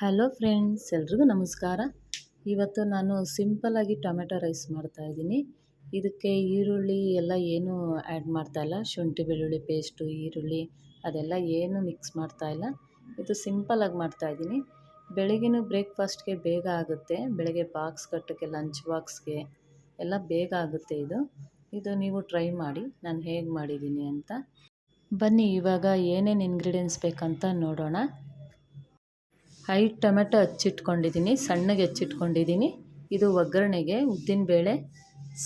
Hello friends, ಎಲ್ರಿಗೂ ನಮಸ್ಕಾರ. ಇವತ್ತು ನಾನು ಸಿಂಪಲ್ಲಾಗಿ ಟೊಮೆಟೊ ರೈಸ್ ಮಾಡ್ತಾಯಿದ್ದೀನಿ ಇದಕ್ಕೆ ಈರುಳ್ಳಿ ಎಲ್ಲ ಏನೂ ಆ್ಯಡ್ ಮಾಡ್ತಾಯಿಲ್ಲ ಶುಂಠಿ, ಬೆಳ್ಳುಳ್ಳಿ ಪೇಸ್ಟು, ಈರುಳ್ಳಿ ಅದೆಲ್ಲ ಏನು ಮಿಕ್ಸ್ ಮಾಡ್ತಾಯಿಲ್ಲ ಇದು ಸಿಂಪಲ್ಲಾಗಿ ಮಾಡ್ತಾಯಿದ್ದೀನಿ ಬೆಳಗಿನ ಬ್ರೇಕ್ಫಾಸ್ಟ್ಗೆ ಬೇಗ ಆಗುತ್ತೆ. ಬೆಳಗ್ಗೆ ಬಾಕ್ಸ್ ಕಟ್ಟೋಕ್ಕೆ ಲಂಚ್ ಬಾಕ್ಸ್ಗೆ ಎಲ್ಲ ಬೇಗ ಆಗುತ್ತೆ ಇದು. ಇದು ನೀವು ಟ್ರೈ ಮಾಡಿ. ನಾನು ಹೇಗೆ ಮಾಡಿದ್ದೀನಿ ಅಂತ. ಬನ್ನಿ, ಇವಾಗ ಏನೇನು ಇಂಗ್ರೀಡಿಯೆಂಟ್ಸ್ ಬೇಕಂತ ನೋಡೋಣ. ಐದು ಟೊಮೆಟೊ ಹಚ್ಚಿಟ್ಕೊಂಡಿದ್ದೀನಿ, ಸಣ್ಣಗೆ ಹೆಚ್ಚಿಟ್ಕೊಂಡಿದ್ದೀನಿ. ಇದು ಒಗ್ಗರಣೆಗೆ ಉದ್ದಿನಬೇಳೆ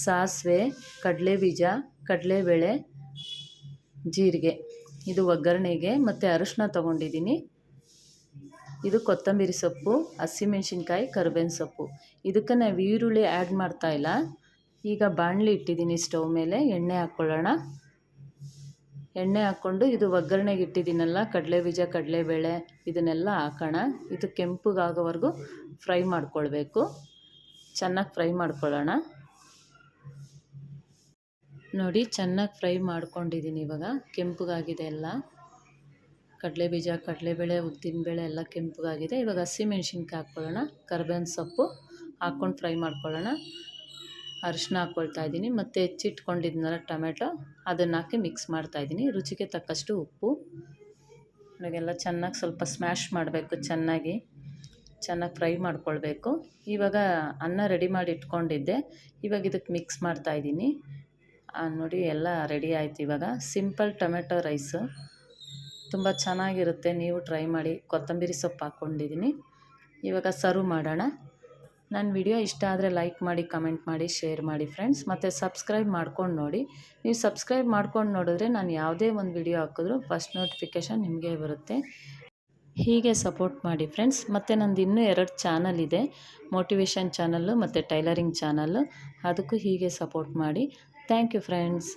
ಸಾಸಿವೆ, ಕಡಲೆಬೀಜ, ಕಡಲೆಬೇಳೆ, ಜೀರಿಗೆ. ಇದು ಒಗ್ಗರಣೆಗೆ ಮತ್ತು ಅರಿಶಿನ ತೊಗೊಂಡಿದ್ದೀನಿ. ಇದು ಕೊತ್ತಂಬರಿ ಸೊಪ್ಪು, ಹಸಿಮೆಣ್ಸಿನ್ಕಾಯಿ, ಕರಿಬೇವಿನ ಸೊಪ್ಪು. ಇದಕ್ಕೆ ನಾವು ಈರುಳ್ಳಿ ಆ್ಯಡ್ ಮಾಡ್ತಾಯಿಲ್ಲ ಈಗ ಬಾಣಲಿ ಇಟ್ಟಿದ್ದೀನಿ ಸ್ಟವ್ ಮೇಲೆ, ಎಣ್ಣೆ ಹಾಕ್ಕೊಳ್ಳೋಣ ಎಣ್ಣೆ ಹಾಕ್ಕೊಂಡು ಇದು ಒಗ್ಗರಣೆಗೆ ಇಟ್ಟಿದ್ದೀನಲ್ಲ ಕಡಲೆಬೀಜ ಕಡಲೆಬೇಳೆ ಇದನ್ನೆಲ್ಲ ಹಾಕೋಣ. ಇದು ಕೆಂಪಗಾಗೋವರೆಗೂ ಫ್ರೈ ಮಾಡ್ಕೊಳ್ಬೇಕು. ಚೆನ್ನಾಗಿ ಫ್ರೈ ಮಾಡ್ಕೊಳ್ಳೋಣ. ನೋಡಿ, ಚೆನ್ನಾಗಿ ಫ್ರೈ ಮಾಡ್ಕೊಂಡಿದ್ದೀನಿ ಇವಾಗ. ಕೆಂಪಗಾಗಿದೆ ಎಲ್ಲ. ಕಡಲೆಬೀಜ ಕಡಲೆಬೇಳೆ ಉದ್ದಿನಬೇಳೆ ಎಲ್ಲ ಕೆಂಪಗಾಗಿದೆ. ಇವಾಗ ಹಸಿಮೆಣ್ಸಿನ್ಕಾಯಿ ಹಾಕ್ಕೊಳ್ಳೋಣ. ಕರ್ಬೇವಿನ ಸೊಪ್ಪು ಹಾಕ್ಕೊಂಡು ಫ್ರೈ ಮಾಡ್ಕೊಳ್ಳೋಣ. ಅರಿಶಿನ ಹಾಕ್ಕೊಳ್ತಾ ಇದ್ದೀನಿ. ಮತ್ತು ಹೆಚ್ಚಿಟ್ಕೊಂಡಿದ್ನಲ್ಲ ಟೊಮೆಟೊ ಅದನ್ನು ಹಾಕಿ ಮಿಕ್ಸ್ ಮಾಡ್ತಾ ಇದ್ದೀನಿ. ರುಚಿಗೆ ತಕ್ಕಷ್ಟು ಉಪ್ಪು. ಇವಾಗೆಲ್ಲ ಚೆನ್ನಾಗಿ ಸ್ವಲ್ಪ ಸ್ಮ್ಯಾಶ್ ಮಾಡಬೇಕು, ಚೆನ್ನಾಗಿ. ಚೆನ್ನಾಗಿ ಫ್ರೈ ಮಾಡ್ಕೊಳ್ಬೇಕು. ಇವಾಗ ಅನ್ನ ರೆಡಿ ಮಾಡಿ ಇಟ್ಕೊಂಡಿದ್ದೆ. ಇವಾಗ ಇದಕ್ಕೆ ಮಿಕ್ಸ್ ಮಾಡ್ತಾ ಇದ್ದೀನಿ. ನೋಡಿ ಎಲ್ಲ ರೆಡಿ ಆಯಿತು ಇವಾಗ. ಸಿಂಪಲ್ ಟೊಮೆಟೊ ರೈಸು ತುಂಬ ಚೆನ್ನಾಗಿರುತ್ತೆ. ನೀವು ಟ್ರೈ ಮಾಡಿ. ಕೊತ್ತಂಬರಿ ಸೊಪ್ಪು ಹಾಕ್ಕೊಂಡಿದ್ದೀನಿ ಇವಾಗ ಸರ್ವ್ ಮಾಡೋಣ. ನನ್ನ ವಿಡಿಯೋ ಇಷ್ಟ ಆದರೆ ಲೈಕ್ ಮಾಡಿ, ಕಮೆಂಟ್ ಮಾಡಿ, ಶೇರ್ ಮಾಡಿ ಫ್ರೆಂಡ್ಸ್. ಮತ್ತು ಸಬ್ಸ್ಕ್ರೈಬ್ ಮಾಡ್ಕೊಂಡು ನೋಡಿ. ನೀವು ಸಬ್ಸ್ಕ್ರೈಬ್ ಮಾಡ್ಕೊಂಡು ನೋಡಿದ್ರೆ ನಾನು ಯಾವುದೇ ಒಂದು ವಿಡಿಯೋ ಹಾಕಿದ್ರು ಫಸ್ಟ್ ನೋಟಿಫಿಕೇಷನ್ ನಿಮಗೆ ಬರುತ್ತೆ. ಹೀಗೆ ಸಪೋರ್ಟ್ ಮಾಡಿ ಫ್ರೆಂಡ್ಸ್. ಮತ್ತು ನಂದು ಇನ್ನೂ ಎರಡು ಚಾನಲ್ ಇದೆ. ಮೋಟಿವೇಶನ್ ಚಾನಲ್ಲು ಮತ್ತು ಟೈಲರಿಂಗ್ ಚಾನಲ್ಲು. ಅದಕ್ಕೂ ಹೀಗೆ ಸಪೋರ್ಟ್ ಮಾಡಿ. Thank you friends.